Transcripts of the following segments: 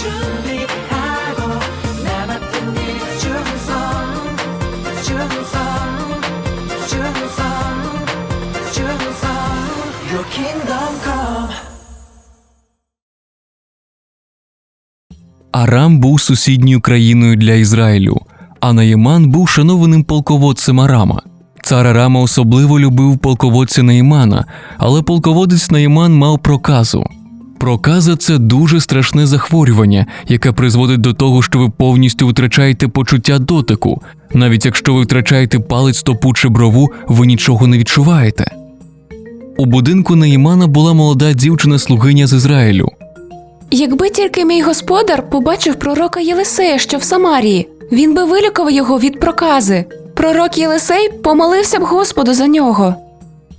준비하고 남았던 일 충성 충성 충성 충성 Your kingdom come Арам був сусідньою країною для Ізраїлю, а Наїман був шанованим полководцем Арама. Цар Арама особливо любив полководця Наїмана, але полководець Наїман мав проказу. Проказа це дуже страшне захворювання, яке призводить до того, що ви повністю втрачаєте почуття дотику. Навіть якщо ви втрачаєте палець, стопу чи брову, ви нічого не відчуваєте. У будинку Наїмана була молода дівчина-слугиня з Ізраїлю. Якби тільки мій господар побачив пророка Єлисея, що в Самарії, він би вилікував його від прокази. Пророк Єлисей помолився б Господу за нього.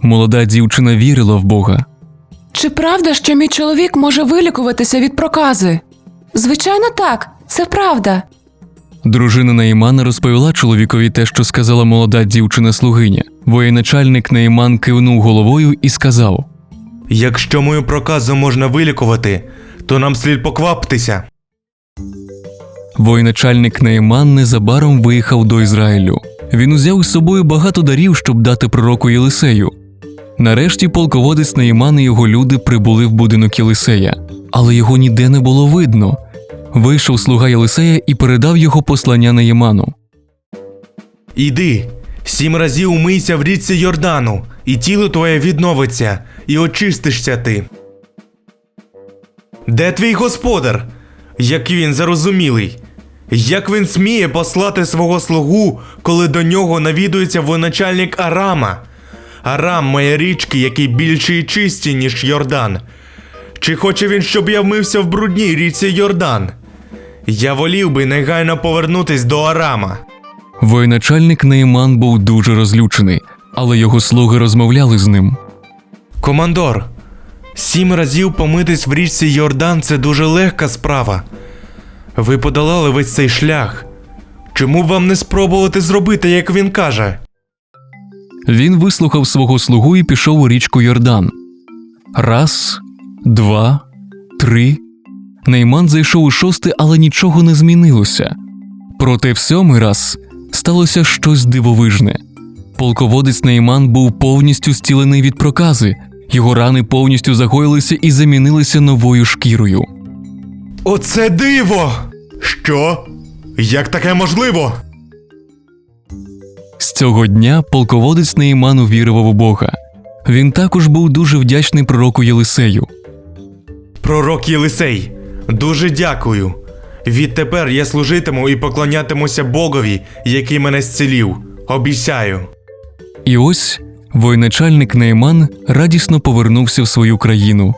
Молода дівчина вірила в Бога. Чи правда, що мій чоловік може вилікуватися від прокази? Звичайно, так, це правда. Дружина Наїмана розповіла чоловікові те, що сказала молода дівчина-слугиня. Воєначальник Наїман кивнув головою і сказав: Якщо мою проказу можна вилікувати, то нам слід покваптися. Воєначальник Наїман незабаром виїхав до Ізраїлю. Він узяв із собою багато дарів, щоб дати пророку Єлисею. Нарешті полководець Наїман і його люди прибули в будинок Єлисея, але його ніде не було видно. Вийшов слуга Єлисея і передав його послання Наїману. Іди, сім разів умийся в річці Йордану, і тіло твоє відновиться, і очистишся ти. Де твій господар? Як він зарозумілий? Як він сміє послати свого слугу, коли до нього навідується воєначальник Арама? Арам має річки, які більші і чисті, ніж Йордан. Чи хоче він, щоб я вмився в брудній річці Йордан? Я волів би негайно повернутись до Арама. Воєначальник Наїман був дуже розлючений, але його слуги розмовляли з ним. Командор, сім разів помитись в річці Йордан це дуже легка справа. Ви подолали весь цей шлях. Чому б вам не спробувати зробити, як він каже? Він вислухав свого слугу і пішов у річку Йордан. Раз, два, три. Нейман зайшов у шостий, але нічого не змінилося. Проте в сьомий раз сталося щось дивовижне. Полководець Нейман був повністю зцілений від прокази, його рани повністю загоїлися і замінилися новою шкірою. Оце диво! Що? Як таке можливо? Цього дня полководець Нейман увірував у Бога. Він також був дуже вдячний пророку Єлисею. Пророк Єлисей, дуже дякую. Відтепер я служитиму і поклонятимуся Богові, який мене зцілів. Обіцяю. І ось воєначальник Нейман радісно повернувся в свою країну.